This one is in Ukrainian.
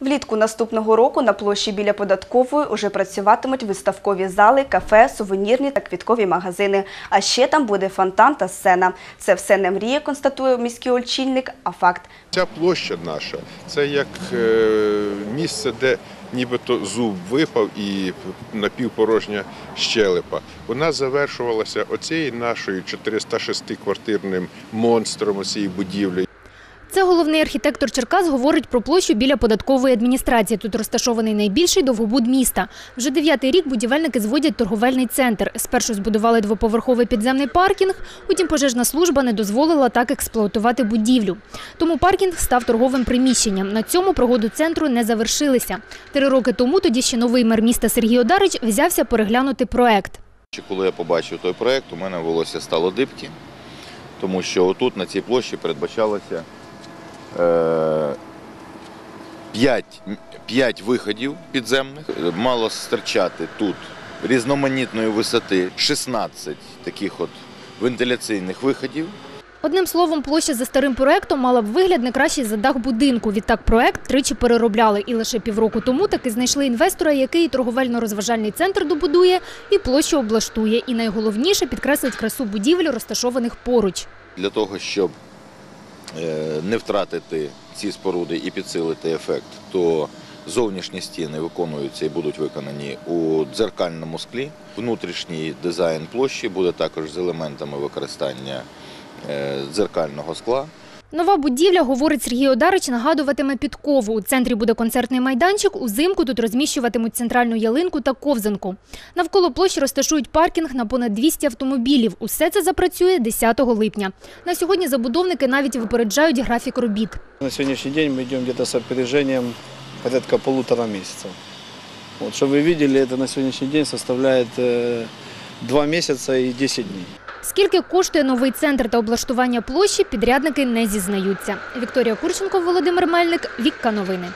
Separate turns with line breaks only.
Влітку наступного року на площі біля податкової уже працюватимуть виставкові зали, кафе, сувенірні та квіткові магазини. А ще там буде фонтан та сцена. Це все не мрія, констатує міський очільник, а факт.
Ця площа наша це як е, місце, де нібито зуб випав і напівпорожня щелепа. Вона завершувалася оцією нашою 406-квартирним монстром цієї будівлі.
Це головний архітектор Черкас говорить про площу біля податкової адміністрації. Тут розташований найбільший довгобуд міста. Вже дев'ятий рік будівельники зводять торговельний центр. Спершу збудували двоповерховий підземний паркінг, утім пожежна служба не дозволила так експлуатувати будівлю. Тому паркінг став торговим приміщенням. На цьому прогоду центру не завершилися. Три роки тому тоді ще новий мер міста Сергій Одарич взявся переглянути проект.
Коли я побачив той проект, у мене волосся стало дибки, тому що отут на цій площі передбачалося 5, 5 виходів підземних. Мало стирчати тут різноманітної висоти 16 таких от вентиляційних виходів.
Одним словом, площа за старим проектом мала б вигляд не кращий за дах будинку. Відтак проект тричі переробляли. І лише півроку тому таки знайшли інвестора, який і торговельно-розважальний центр добудує, і площу облаштує. І найголовніше підкреслить красу будівель, розташованих поруч.
Для того, щоб е, не втратити ці споруди і підсилити ефект, то зовнішні стіни виконуються і будуть виконані у дзеркальному склі. Внутрішній дизайн площі буде також з елементами використання е, дзеркального скла.
Нова будівля, говорить Сергій Одарич, нагадуватиме підкову. У центрі буде концертний майданчик, узимку тут розміщуватимуть центральну ялинку та ковзанку. Навколо площі розташують паркінг на понад 200 автомобілів. Усе це запрацює 10 липня. На сьогодні забудовники навіть випереджають графік робіт.
На сегодняшний день мы идем где-то с опережением порядка полутора месяцев. Вот, что вы видели, это на сегодняшний день составляет э, два месяца и 10 дней.
Скільки коштує новий центр та облаштування площі, підрядники не зізнаються. Вікторія Курченко, Володимир Мельник, Вікка Новини.